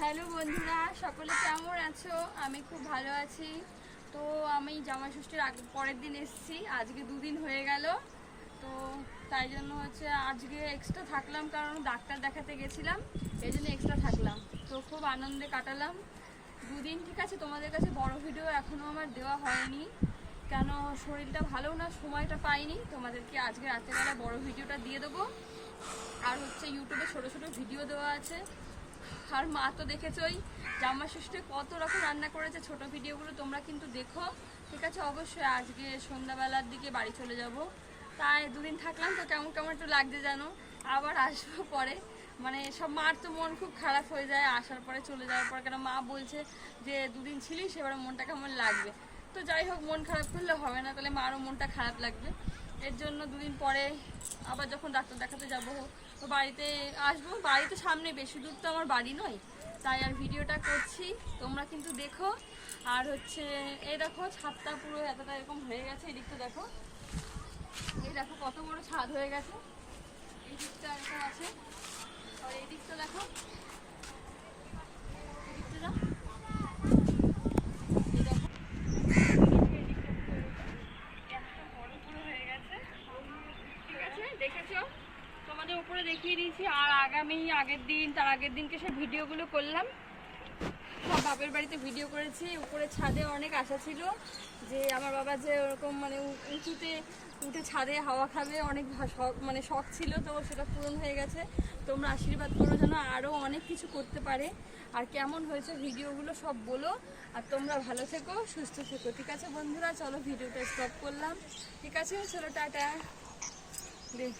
Hello বন্ধুরা, সকলে কেমন আছো? আমি খুব ভালো আছি। তো আমি জামা ষষ্ঠীর আগ পরের দিন এসেছি, আজকে দুদিন হয়ে গেল। তো তাই জন্য হচ্ছে আজকে এক্সট্রা থাকলাম কারণ ডাক্তার দেখাতে গেছিলাম, এই জন্য এক্সট্রা থাকলাম। তো খুব আনন্দে কাটালাম। দুদিন ঠিক আছে, তোমাদের কাছে বড় ভিডিও এখনও আমার দেওয়া হয়নি। কেন, শরীরটা ভালো না, সময়টা পাইনি। তোমাদেরকে আজকে রাত্রেবেলা বড় ভিডিওটা দিয়ে দেবো। আর হচ্ছে ইউটিউবে ছোট ছোট ভিডিও দেওয়া আছে। আর মা তো দেখেছই জামা ষষ্ঠী কত রকম রান্না করেছে, ছোট ভিডিওগুলো তোমরা কিন্তু দেখো। ঠিক আছে, অবশ্যই আজকে সন্ধ্যাবেলার দিকে বাড়ি চলে যাব। তাই দুদিন থাকলাম, তো কেমন কেমন একটু লাগছে জানো? আবার আসব পরে। মানে সব মার তো মন খুব খারাপ হয়ে যায়, আসার পরে চলে যাওয়ার পর কেন মা বলছে যে দুদিন ছিলিস, এবার মনটা কেমন লাগবে? তো যাই হোক, মন খারাপ করলে হবে না, তাহলে মারও মনটা খারাপ লাগবে। এর জন্য দুদিন পরে আবার যখন ডাক্তার দেখাতে যাব, তো বাড়িতে আসব। বাড়ি তো সামনে, বেশি দূর তো আমার বাড়ি নয়। তাই আর ভিডিওটা করছি, তোমরা কিন্তু দেখো। আর হচ্ছে, এই দেখো, ছাদটা পুরো এতটা এরকম হয়ে গেছে, এই দিকটা দেখো। এই দেখো, কত বড় ছাদ হয়ে গেছে। এই দিকটা এরকম আছে। আর এই দিকটা দেখো এই দিকটা দাও। এই দেখো একটা বড় পুরো হয়ে গেছে ঠিক আছে দেখেছ? তোমাদের উপরে দেখিয়ে দিয়েছি, আর আগামী আগের দিন, তার আগের দিনকে সে ভিডিওগুলো করলাম। সব বাপের বাড়িতে ভিডিও করেছি, উপরে ছাদে অনেক আশা ছিল যে আমার বাবা যে ওরকম মানে উঁচুতে উঠে ছাদে হাওয়া খাবে, অনেক শখ মানে শখ ছিল, তো সেটা পূরণ হয়ে গেছে। তোমরা আশীর্বাদ করো যেন আরও অনেক কিছু করতে পারে। আর কেমন হয়েছে ভিডিওগুলো সব বলো, আর তোমরা ভালো থেকো, সুস্থ থেকো। ঠিক আছে বন্ধুরা, চলো ভিডিওটা স্টপ করলাম। ঠিক আছে, চলো, টাটা। 对.